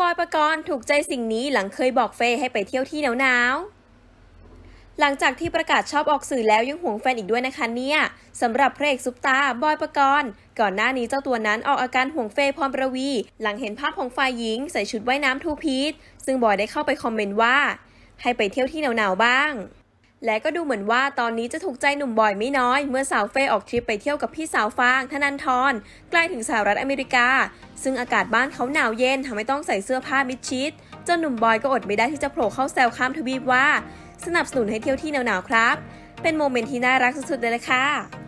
บอยประกรณ์ถูกใจสิ่งนี้หลังเคยบอกเฟย์ให้ไปเที่ยวที่หนาวๆ หลังจากที่ประกาศชอบออกสื่อแล้วยังห่วงแฟนอีกด้วยนะคะเนี่ยสำหรับพระเอกซุปตาบอยประกรณ์ก่อนหน้านี้เจ้าตัวนั้นออกอาการห่วงเฟย์พรประวี หลังเห็นภาพของฝ่ายหญิงใส่ชุดว่ายน้ำทูพีทซึ่งบอยได้เข้าไปคอมเมนต์ว่า ให้ไปเที่ยวที่หนาวๆบ้าง และก็ดูเหมือนว่าตอนนี้จะถูกใจหนุ่มบอยไม่น้อย เมื่อสาวเฟยออกทริปไปเที่ยวกับพี่สาวฟางธนันทรใกล้ถึงสหรัฐอเมริกา ซึ่งอากาศบ้านเขาหนาวเย็นทำให้ต้องใส่เสื้อผ้ามิดชิดจนหนุ่มบอยก็อดไม่ได้ที่จะโผล่เข้าแซวข้ามทวีปว่า สนับสนุนให้เที่ยวที่หนาวๆครับ เป็นโมเมนต์ที่น่ารักสุดๆเลยละค่ะ